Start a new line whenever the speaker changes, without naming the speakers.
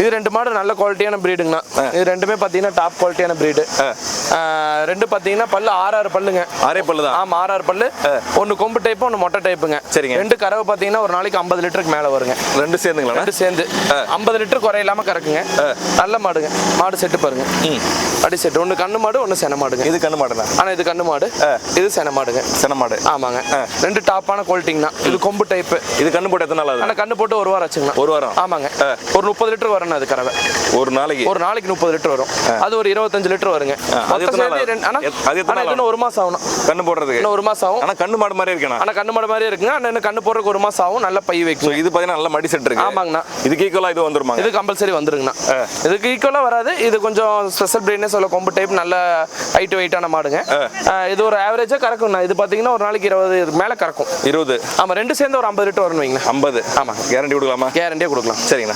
இது ரெண்டு மாடு நல்ல குவாலிட்டியான ப்ரீடுங்கண்ணா இது ரெண்டுமே பார்த்தீங்கன்னா டாப் குவாலிட்டியான ப்ரீடு ரெண்டு பார்த்தீங்கன்னா பல்லு ஆறு ஆறு பல்லுங்க.
ஆறே பல்லு தான்.
ஆமா ஆறு ஆறு பல்லு ஒன்று கொம்பு டைப்பு ஒன்று மொட்டை டைப்புங்க
சரிங்க.
ரெண்டு கறவை பார்த்தீங்கன்னா ஒரு நாளைக்கு ஐம்பது லிட்டருக்கு மேலே வருங்க.
ரெண்டு சேர்ந்துங்களா
ரெண்டு சேர்ந்து. ஐம்பது லிட்டர் குறையில்லாம கறக்குங்க. நல்ல மாடுங்க. மாடு செட்டு பாருங்க. அடி செட்டு. ஒன்று கண்ணு மாடு ஒன்று சென மாடுங்க.
இது கண்ணு மாடுண்ணா?
ஆனா இது கண்ணு மாடு. இது சென மாடுங்க.
சென மாடு.
ஆமாங்க. ரெண்டு டாப்பான குவாலிட்டிங்கண்ணா இது கொம்பு டைப்பு
இது கண்ணு போட்டு எத்தனை நாள் ஆகுது?
ஆனா கண்ணு போட்டு ஒரு வாரம் ஆச்சுங்கண்ணா.
ஒரு வாரம்?
ஆமாங்க. ஒரு முப்பது லிட்டர் வரணும் அது கறவை.
ஒரு நாளைக்கு?
ஒரு நாளைக்கு முப்பது லிட்டர் வரும். அது ஒரு இருபத்தஞ்சு லிட்டர் வருங்க. இன்னும் ஒரு மாசம் ஆகணும்
கண்ணு போடுறதுக்கு?
இன்னும் ஒரு மாசம் ஆகும்.
ஆனா கண்ணு மாடு மாதிரி இருக்கேண்ணா.
ஆனா கண்ணு மாடு மாதிரியே இருக்குங்க. ஆனா இன்னும் கண்ணு போடுறதுக்கு ஒரு மாசம் ஆகும். நல்ல பை வைக்கும்.
இது பார்த்தீங்கன்னா நல்ல மடி செட் இருக்கு.
ஆமாங்கண்ணா.
இதுக்கு ஈக்குவலாக இது வந்துருமாங்க?
இது கம்பல்சரி வந்துருங்கண்ணா. இதுக்கு ஈக்குவலாக வராது. இது கொஞ்சம் ஸ்பெஷல் பிரீட்னே சொல்ல கொம்பு டைப் நல்ல ஹைட் வெயிட்டான மாடுங்க. இது ஒரு ஆவரேஜாக கறக்கும்ண்ணா இது பார்த்தீங்கன்னா ஒரு நாளைக்கு இருபது மேலே கறக்கும்.
இருபது.
ஆமாம் ரெண்டு சேர்ந்து ஒரு ஐம்பது லிட்டர் வரணும்
ஐம்பது.
ஆமாங்க.
கேரண்டி கொடுக்கலாமா?
கேரண்டியாக கொடுக்கலாம்.
சரிங்கண்ணா.